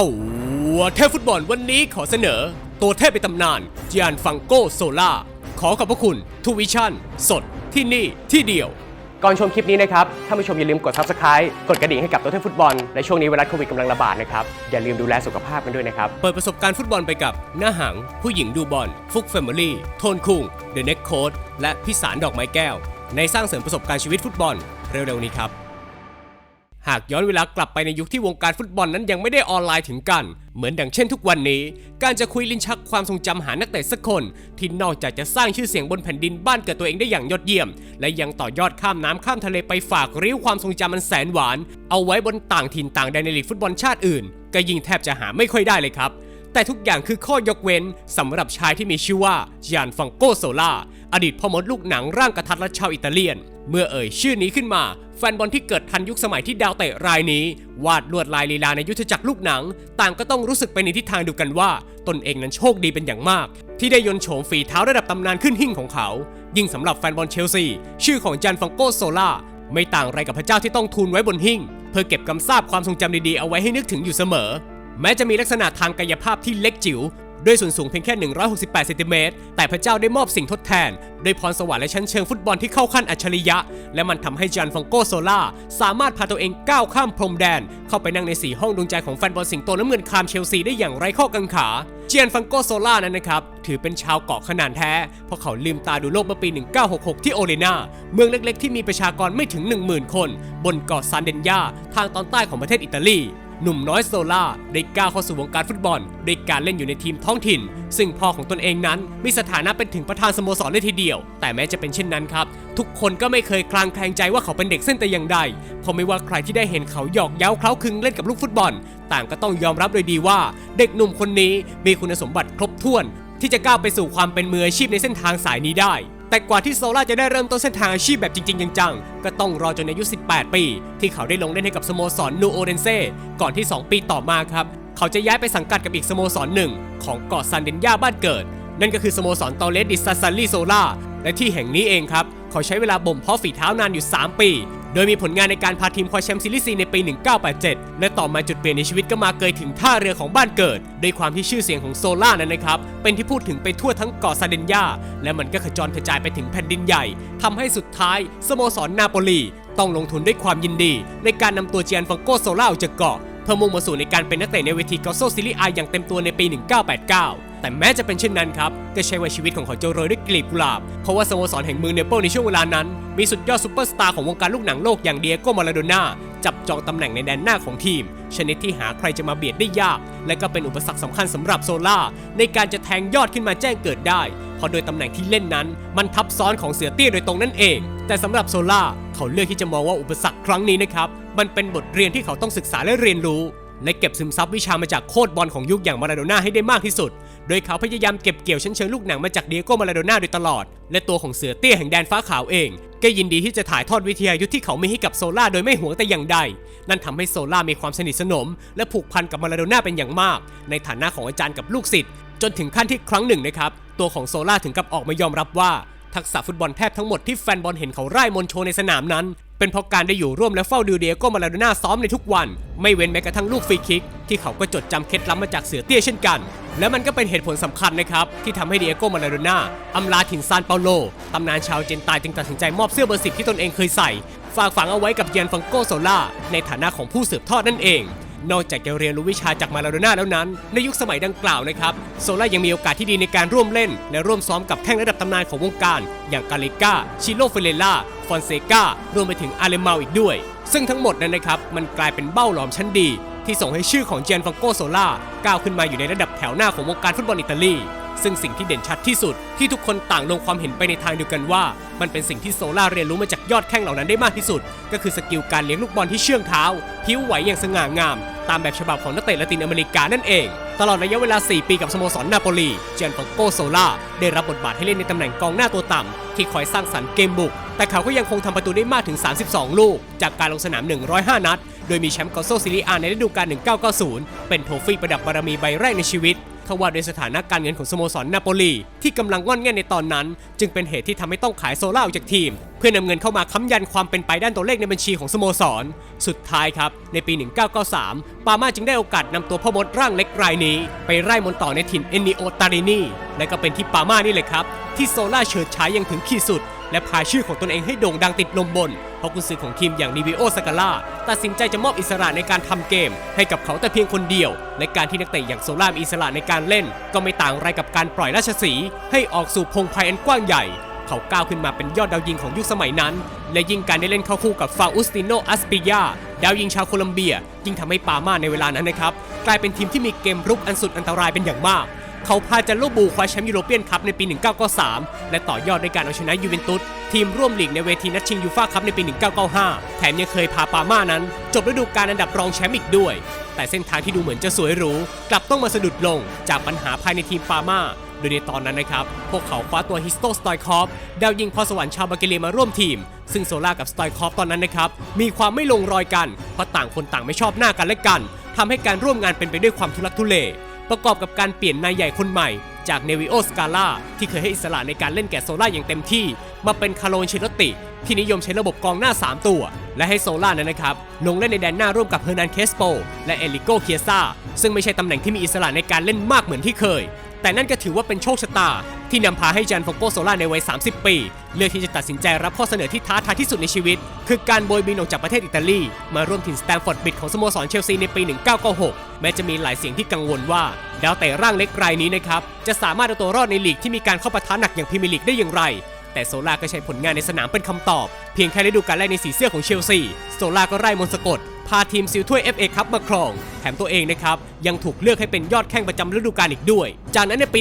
ตัวเทพฟุตบอลวันนี้ขอเสนอ ตัวเทพในตำนานจ i านฟังโกโซล่าขอขอบพระคุณทูวิชั่น สดที่นี่ที่เดียว ก่อนชมคลิปนี้นะครับท่านผู้ชมอย่าลืมกด subscribe กดกระดิ่งให้กับตัวเทพฟุตบอ l ในช่วงนี้ไวรัสโควิดกำลังระบาดนะครับ อย่าลืมดูแลสุขภาพกันด้วยนะครับ เปิดประสบการณ์ฟุตบอลไปกับ หน้าหัง ผู้หญิงดูบอล ฟุกแฟมิลี่ โทนคุงเดอะเน็กโค้ดและพิสารดอกไม้แก้ว ในสร้างเสริมประสบการณ์ชีวิตฟุตบอลเร็วๆนี้ครับ หากย้อนเวลากลับไปในยุคที่วงการฟุตบอลนั้นยังไม่ได้ออนไลน์ถึงกัน เหมือนดังเช่นทุกวันนี้ การจะคุยลิ้นชักความทรงจำหานักเตะสักคน ที่นอกจากจะสร้างชื่อเสียงบนแผ่นดินบ้านเกิดตัวเองได้อย่างยอดเยี่ยม และยังต่อยอดข้ามน้ำข้ามทะเลไปฝากริ้วความทรงจำมันแสนหวาน เอาไว้บนต่างถิ่นต่างแดนในลีกฟุตบอลชาติอื่น ก็ยิ่งแทบจะหาไม่ค่อยได้เลยครับแต่ทุกอย่างคือข้อยกเว้นสำหรับชายที่มีชื่อว่าจ i านฟังโกโซล่า อดีตพ่อมดลูกหนังร่างกระทัดรัดชาวอิตาเลียน เมื่อเอ่ยชื่อนี้ขึ้นมา แฟนบอลที่เกิดทันยุคสมัยที่ดาวเตะรายนี้ วาดลวดลายลีลาในยุทธจักรลูกหนัง ต่างก็ต้องรู้สึกไปในทิศทางเดียวกันว่า ตนเองนั้นโชคดีเป็นอย่างมาก ที่ได้ยนโฉมฝีเท้าระดับตำนานขึ้นหิ่งของเขา ยิ่งสำหรับแฟนบอลเชลซีชื่อของจันฟังโกโซล่าไม่ต่างอะไรกับพระเจ้าที่ต้องทูลไว้บนหิ่ง เพื่อเก็บกำซาบความทรงจำดีๆเอาไว้ให้นึกถึงอยู่เสมอ แม้จะมีลักษณะทางกายภาพที่เล็กจิ๋ว ด้วยส่วนสูงเพียงแค่ 168 เซนติเมตร แต่พระเจ้าได้มอบสิ่งทดแทน ด้วยพรสวรรค์และชั้นเชิงฟุตบอลที่เข้าขั้นอัจฉริยะ และมันทำให้จานฟังโกโซล่า สามารถพาตัวเองก้าวข้ามพรมแดน เข้าไปนั่งในสีห้องดวงใจของแฟนบอลสิงโตน้ำเงินคามเชลซีได้อย่างไร้ข้อกังขาเจียนฟังโกโซล่านั้นนะครับถือเป็นชาวเกาะขนาดแท้ เพราะเขาลืมตาดูโลกเมื่อปี 1966 ที่โอเลนาเมืองเล็กๆ ที่มีประชากรไม่ถึง 10,000 คน บนเกาะซานเดนยาทางตอนใต้ของประเทศอิตาลี หนุ่มน้อยโซล่าได้ก้าวเข้าสู่วงการฟุตบอลด้วยการเล่นอยู่ในทีมท้องถิ่น ซึ่งพ่อของตนเองนั้นมีสถานะเป็นถึงประธานสโมสรเลยทีเดียว แต่แม้จะเป็นเช่นนั้นครับ ทุกคนก็ไม่เคยคลางแคลงใจว่าเขาเป็นเด็กเส้นแต่อย่างใดเพราะไม่ว่าใครที่ได้เห็นเขาหยอกเย้าเคล้าคลึงเล่นกับลูกฟุตบอล ต่างก็ต้องยอมรับโดยดีว่า เด็กหนุ่มคนนี้มีคุณสมบัติครบถ้วน ที่จะก้าวไปสู่ความเป็นมืออาชีพในเส้นทางสายนี้ได้ แต่กว่าที่โซล่าจะได้เริ่มต้นเส้นทางอาชีพแบบจริงๆจังๆ ก็ต้องรอจนอายุ 18 ปี ที่เขาได้ลงเล่นให้กับสโมสรนูโอเรนเซ่ก่อนที่ 2 ปีต่อมาครับ เขาจะย้ายไปสังกัดกับอีกสโมสรหนึ่ง ของเกาะซันเดนยาบ้านเกิด นั่นก็คือสโมสรตอเลสดิซาซันลีโซล่าและที่แห่งนี้เองครับเขาใช้เวลาบ่มเพาะฝีเท้านานอยู่ 3 ปี โดยมีผลงานในการพาทีมคว้าแชมป์ซีรีส์ซีในปี 1987 และต่อมาจุดเปลี่ยนในชีวิตก็มาเกยถึงท่าเรือของบ้านเกิดด้วยความที่ชื่อเสียงของโซล่านั้นนะครับ เป็นที่พูดถึงไปทั่วทั้งเกาะซาเดนยา และมันก็ขจรกระจายไปถึงแผ่นดินใหญ่ทำให้สุดท้ายสโมสรนาโปลีต้องลงทุนด้วยความยินดี ในการนำตัวเจียนฟังโกโซล่าออกจากเกาะเพื่อมุ่งมาสู่ในการเป็นนักเตะในเวทีกอโซซิลิอาอย่างเต็มตัวในปี 1989 แต่แม้จะเป็นเช่นนั้นครับ ก็ใช่ว่าชีวิตของเขาจะโรยด้วยกลีบกุหลาบ เพราะว่าสโมสรแห่งเมืองเนเปิลในช่วงเวลานั้น มีสุดยอดซูเปอร์สตาร์ของวงการลูกหนังโลกอย่างเดียโกมาลาโดน่าจับจองตำแหน่งในแดนหน้าของทีม ชนิดที่หาใครจะมาเบียดได้ยาก และก็เป็นอุปสรรคสำคัญสำหรับโซล่าในการจะแทงยอดขึ้นมาแจ้งเกิดได้ เพราะโดยตำแหน่งที่เล่นนั้น มันทับซ้อนของเสือเตี้ยโดยตรงนั่นเอง แต่สำหรับโซล่าเขาเลือกที่จะมองว่าอุปสรรคครั้งนี้นะครับมันเป็นบทเรียนที่เขาต้องศึกษาและเรียนรู้ และเก็บซึมซับวิชามาจากโคตรบอลของยุคอย่างมาราโดน่าให้ได้มากที่สุด โดยเขาพยายามเก็บเกี่ยวชั้นเชิงลูกหนังมาจากเดียโก้มาราโดน่าโดยตลอด และตัวของเสือเตี้ยแห่งแดนฟ้าขาวเอง ก็ยินดีที่จะถ่ายทอดวิทยายุทธ์ที่เขามีให้กับโซล่าโดยไม่หวงแต่อย่างใด นั่นทำให้โซล่ามีความสนิทสนม และผูกพันกับมาราโดน่าเป็นอย่างมาก ในฐานะของอาจารย์กับลูกศิษย์จนถึงขั้นที่ครั้งหนึ่งนะครับตัวของโซล่าถึงกับออกมายอมรับว่าทักษะฟุตบอลแทบทั้งหมดที่แฟนบอลเห็นเขาไร้มนโชในสนามนั้น เป็นเพราะการได้อยู่ร่วมและเฝ้าดูเดียโก้มาลาโดน่าซ้อมในทุกวัน ไม่เว้นแม้กระทั่งลูกฟรีคิก ที่เขาก็จดจำเคล็ดลับมาจากเสือเตี้ยเช่นกัน และมันก็เป็นเหตุผลสำคัญนะครับ ที่ทำให้เดียโก้มาลาโดน่าอำลาถิ่นซานเปาโลตำนานชาวเจนตายจึงตัดสินใจมอบเสื้อเบอร์สิบที่ตนเองเคยใส่ ฝากฝังเอาไว้กับเยียนฟังโกโซล่าในฐานะของผู้สืบทอดนั่นเอง นอกจากจะเรียนรู้วิชาจากมาลาโดน่าแล้วนั้น ในยุคสมัยดังกล่าวนะครับ โซล่ายังมีโอกาสที่ดีในการร่วมเล่น และร่วมซ้อมกับแข้งระดับตำนานของวงการ อย่างกาเลกาชิโลเฟเลล่าฟอนเซการวมไปถึงอาเลมาอีกด้วย ซึ่งทั้งหมดนั้นนะครับมันกลายเป็นเบ้าหลอมชั้นดี ที่ส่งให้ชื่อของเจนฟังโกโซล่าก้าวขึ้นมาอยู่ในระดับแถวหน้าของวงการฟุตบอลอิตาลี ซึ่งสิ่งที่เด่นชัดที่สุดที่ทุกคนต่างลงความเห็นไปในทางเดียวกันว่า มันเป็นสิ่งที่โซล่าเรียนรู้มาจากยอดแข้งเหล่านั้นได้มากที่สุด ก็คือสกิลการเลี้ยงลูกบอลที่เชื่องเท้าพิ้วไหวอย่างสง่างาม ตามแบบฉบับของนักเตะละตินอเมริกานั่นเอง ตลอดระยะเวลา 4 ปีกับสโมสรนาโปลีเจนฟังโกโซล่าได้รับบทบาทให้เล่นในตำแหน่งกองหน้าตัวต่ำที่คอยสร้างสรรค์เกมบุก แต่เขาก็ยังคงทำประตูได้มากถึง 32 ลูก จากการลงสนาม 105 นัด โดยมีแชมป์กอโซซิลิอาในฤดูกาล1990 เป็นโทฟี่ประดับบารมีใบแรกในชีวิต ทว่าด้วยสถานะการเงินของสโมสรนาโปลีที่กำลังง่อนแง่ในตอนนั้น จึงเป็นเหตุที่ทำให้ต้องขายโซล่าออกจากทีม เพื่อนำเงินเข้ามาค้ำยันความเป็นไปด้านตัวเลขในบัญชีของสโมสร สุดท้ายครับ ในปี 1993 ปาม่าจึงได้โอกาสนำตัวพ่อมดร่างเล็กรายนี้ ไปไล่มนต์ต่อในถิ่นเอนนิโอตารินีและก็เป็นที่ปาม่านี่เลยครับที่โซล่าเฉิดฉายอยังถึงขีดสุด และพาชื่อของตนเองให้โด่งดังติดลมบน เพราะกุนซือของทีมอย่างนิวิโอสกาล่าตัดสินใจจะมอบอิสระในการทำเกม ให้กับเขาแต่เพียงคนเดียว และการที่นักเตะอย่างโซล่ามีอิสระในการเล่น ก็ไม่ต่างอะไรกับการปล่อยราชสีห์ให้ออกสู่พงไพอันกว้างใหญ่ เขาก้าวขึ้นมาเป็นยอดดาวยิงของยุคสมัยนั้น และยิ่งการได้เล่นเข้าคู่กับฟาอุสติโนอัสปิยา ดาวยิงชาวโคลัมเบีย ยิ่งทำให้ปามาในเวลานั้นนะครับ กลายเป็นทีมที่มีเกมรุกอันสุดอันตรายเป็นอย่างมาก เขาพาจันโลบูคว้าแชมป์ยูโรเปียนคัพในปี 1993 และต่อยอดด้วยการเอาชนะยูเวนตุสทีมร่วมลีกในเวทีนัดชิงยูฟ่าคัพในปี 1995 แถมยังเคยพาปาม่านั้น จบฤดูกาลอันดับรองแชมป์อีกด้วย แต่เส้นทางที่ดูเหมือนจะสวยหรูกลับต้องมาสะดุดลงจากปัญหาภายในทีมปาม่า โดยในตอนนั้นนะครับ พวกเขาคว้าตัวฮิสโตสตอยคอฟดาวยิงพอสวรรค์ชาวบัลแกเลียมาร่วมทีม ซึ่งโซล่ากับสตอยคอฟตอนนั้นนะครับ มีความไม่ลงรอยกัน เพราะต่างคนต่างไม่ชอบหน้ากันและกันทำให้การร่วมงานเป็นไปด้วยความทุลักทุเล ประกอบกับการเปลี่ยนนายใหญ่คนใหม่ จากเนวิโอสกาล่าที่เคยให้อิสระในการเล่นแก่โซล่าอย่างเต็มที่ มาเป็นคาร์โลนเชลติ ที่นิยมใช้ระบบกองหน้า 3 ตัว และให้โซล่านั้นนะครับ ลงเล่นในแดนหน้าร่วมกับเฮอร์นันเคสโป และเอลิโกเคียซาซึ่งไม่ใช่ตำแหน่งที่มีอิสระในการเล่นมากเหมือนที่เคย แต่นั่นก็ถือว่าเป็นโชคชะตา ที่นำพาให้จานฟงโกโซล่าในวัย 30 ปี เลือกที่จะตัดสินใจรับข้อเสนอที่ท้าทายที่สุดในชีวิต คือการโบยบินออกจากประเทศอิตาลี มาร่วมถิ่นสแตมฟอร์ดบิดของสโมสรเชลซีในปี 1996 แม้จะมีหลายเสียงที่กังวลว่า ดาวเตะร่างเล็กรายนี้นะครับ จะสามารถเอาตัวรอดในลีกที่มีการเข้าปะทะหนักอย่างพรีเมียร์ลีกได้อย่างไร แต่โซล่าก็ใช้ผลงานในสนามเป็นคำตอบ เพียงแค่ได้ดูการแรกในสีเสื้อของเชลซี โซล่าก็ไล่มนสะกด พาทีมซิลถ้วย FA คัพมาครอง แถมตัวเองนะครับ ยังถูกเลือกให้เป็นยอดแข้งประจำฤดูกาลอีกด้วย จากนั้นในปี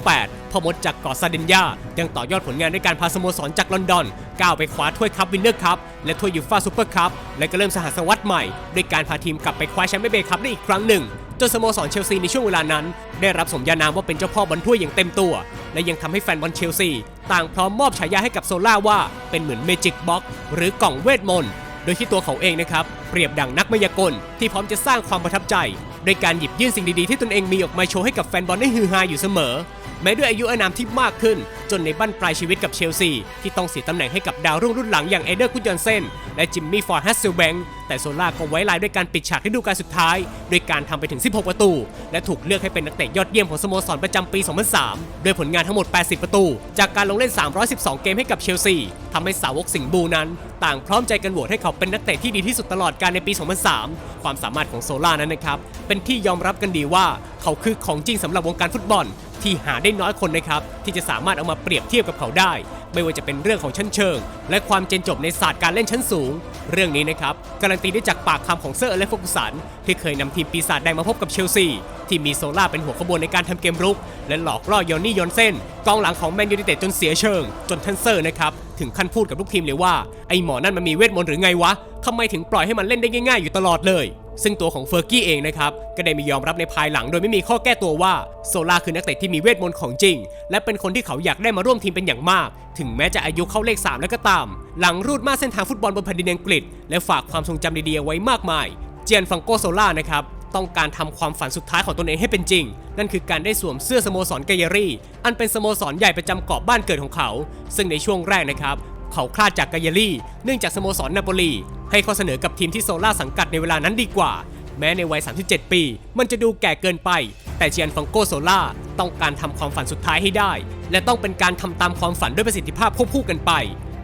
1998พอมดจากเกาะซาเดนยายังต่อยอดผลงานด้วยการพาสโมสรจากลอนดอน ก้าวไปคว้าถ้วยคัพวินเนอร์คัพและถ้วยยูฟ่าซูเปอร์คัพและก็เริ่มสหัสวรรษใหม่ด้วยการพาทีมกลับไปคว้าแชมป์เบย์คัพได้อีกครั้งหนึ่ง จนสโมสรเชลซีในช่วงเวลานั้น ได้รับสมญานามว่าเป็นเจ้าพ่อบอลถ้วยอย่างเต็มตัว และยังทำให้แฟนบอลเชลซีต่างพร้อมมอบฉายาให้กับโซล่าว่าเป็นเหมือนเมจิกบ็อกหรือกล่องเวทมนต์โดยที่ตัวเขาเองนะครับ เปรียบดังนักมายากล ที่พร้อมจะสร้างความประทับใจโดยการหยิบยื่นสิ่งดีๆที่ตนเองมีออกมาโชว์ให้กับแฟนบอลได้ฮือฮาอยู่เสมอ แม้ด้วยอายุอานามที่มากขึ้น จนในบั้นปลายชีวิตกับเชลซี ที่ต้องเสียตำแหน่งให้กับดาวรุ่งรุ่นหลังอย่างเอเดอร์กุนยอนเซนและจิมมี่ฟอร์ดฮัสเซลแบงแต่โซล่าก็ไว้ลายด้วยการปิดฉากฤดูกาลสุดท้าย โดยการทำไปถึง 16 ประตู และถูกเลือกให้เป็นนักเตะยอดเยี่ยมของสโมสรประจำปี 2003 ด้วยผลงานทั้งหมด 80 ประตู จากการลงเล่น 312 เกมให้กับเชลซีทำให้สาวกสิงห์บูนั้น ต่างพร้อมใจกันโหวตให้เขาเป็นนักเตะที่ดีที่สุดตลอดกาลในปี 2003 ความสามารถของโซล่านั้นนะครับเป็นที่ยอมรับกันดีว่า เขาคือของจริงสำหรับวงการฟุตบอล ที่หาได้น้อยคนนะครับ ที่จะสามารถเอามาเปรียบเทียบกับเขาได้ ไม่ว่าจะเป็นเรื่องของชั้นเชิง และความเจนจบในศาสตร์การเล่นชั้นสูง เรื่องนี้นะครับ การันตีได้จากปากคำของเซอร์อเล็กฟอร์กูสันที่เคยนำทีมปีศาจแดงมาพบกับเชลซี ที่มีโซล่าเป็นหัวขบวนในการทำเกมรุก และหลอกล่อยอนนี่ยอนเซนกองหลังของแมนยูไนเต็ดจนเสียเชิง จนท่านเซอร์นะครับถึงขั้นพูดกับลูกทีมเลยว่าไอหมอนั่นมันมีเวทมนต์หรือไงวะทำไมถึงปล่อยให้มันเล่นได้ง่าย ๆอยู่ตลอดเลย ซึ่งตัวของเฟอร์กี้เองนะครับก็ได้มียอมรับในภายหลังโดยไม่มีข้อแก้ตัวว่าโซล่าคือนักเตะที่มีเวทมนต์ของจริง และเป็นคนที่เขาอยากได้มาร่วมทีมเป็นอย่างมาก ถึงแม้จะอายุเข้าเลข 3 แล้วก็ตาม หลังรูดมาเส้นทางฟุตบอลบนแผ่นดินอังกฤษ และฝากความทรงจำดีๆไว้มากมาย เจียนฟังโกโซล่านะครับต้องการทำความฝันสุดท้ายของตนเองให้เป็นจริง นั่นคือการได้สวมเสื้อสโมสรไกเยรี่ อันเป็นสโมสรใหญ่ประจำเกาะบ้านเกิดของเขา ซึ่งในช่วงแรกนะครับ เขาคลาดจากไกเยรี่ เนื่องจากสโมสรนาโปลี ให้ข้อเสนอกับทีมที่โซล่าสังกัดในเวลานั้นดีกว่า แม้ในวัย 37 ปี มันจะดูแก่เกินไป แต่เจียนฟังโกโซล่าต้องการทำความฝันสุดท้ายให้ได้ และต้องเป็นการทำตามความฝันด้วยประสิทธิภาพควบคู่กันไป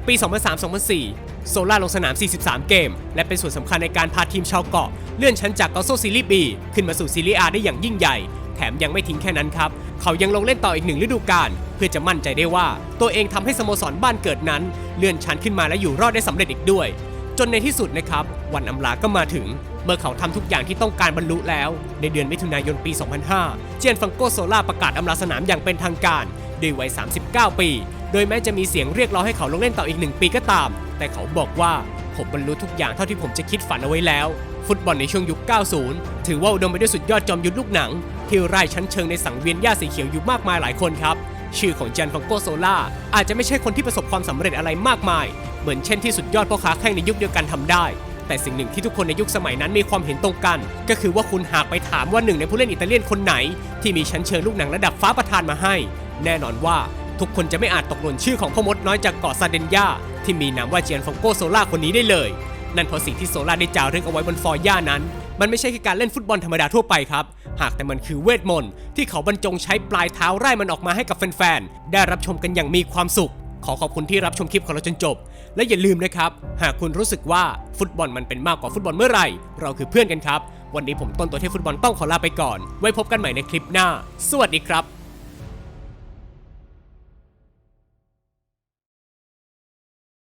ปี 2003-2004 โซล่าลงสนาม 43 เกม และเป็นส่วนสำคัญในการพาทีมชาวเกาะเลื่อนชั้นจากกอโซซีรีบีขึ้นมาสู่ซีรีอาได้อย่างยิ่งใหญ่ แถมยังไม่ทิ้งแค่นั้นครับเขายังลงเล่นต่ออีกหนึ่งฤดูกาลเพื่อจะมั่นใจได้ว่า ตัวเองทำให้สโมสรบ้านเกิดนั้น เลื่อนชั้นขึ้นมาและอยู่รอดได้สำเร็จอีกด้วย จนในที่สุดนะครับ วันอำลาก็มาถึง เมื่อเขาทำทุกอย่างที่ต้องการบรรลุแล้ว ในเดือนมิถุนายนปี 2005 เจนฟังโกโซล่าประกาศอำลาสนามอย่างเป็นทางการด้วยวัย 39 ปี โดยแม้จะมีเสียงเรียกร้องให้เขาลงเล่นต่ออีกหนึ่งปีก็ตาม แต่เขาบอกว่าผมบรรลุทุกอย่างเท่าที่ผมจะคิดฝันเอาไว้แล้ว ฟุตบอลในช่วงยุค 90 ถือว่าอุดมไปด้วยสุดยอดจอมยุทธลูกหนัง ที่ไร้ชั้นเชิงในสังเวียนหญ้าสีเขียวอยู่มากมายหลายคนครับ ชื่อของจันฟังโกโซล่าอาจจะไม่ใช่คนที่ประสบความสำเร็จอะไรมากมาย เหมือนเช่นที่สุดยอดพ่อค้าแข่งในยุคเดียวกันทำได้ แต่สิ่งหนึ่งที่ทุกคนในยุคสมัยนั้นมีความเห็นตรงกัน ก็คือว่าคุณหากไปถามว่าหนึ่งในผู้เล่นอิตาเลียนคนไหน ที่มีชั้นเชิญลูกหนังระดับฟ้าประทานมาให้ แน่นอนว่าทุกคนจะไม่อาจตกหล่นชื่อของพ่อมดน้อยจากเกาะซาเดนยาที่มีนามว่าเจียนฟงโกโซล่าคนนี้ได้เลย นั่นเพราะสิ่งที่โซล่าได้จารึกเอาไว้บนฟอร์ย่านั้น มันไม่ใช่แค่การเล่นฟุตบอลธรรมดาทั่วไปครับ หากแต่มันคือเวทมนต์ที่เขาบรรจงใช้ปลายเท้าไล่มันออกมาให้กับแฟนๆ ได้รับชมกันอย่างมีความสุข ขอขอบคุณที่รับชมคลิปของเราจนจบ และอย่าลืมนะครับ หากคุณรู้สึกว่าฟุตบอลมันเป็นมากกว่าฟุตบอลเมื่อไหร่ เราคือเพื่อนกันครับ วันนี้ผมต้นตัวเทพฟุตบอลต้องขอลาไปก่อน ไว้พบกันใหม่ในคลิปหน้า สวัสดีครับ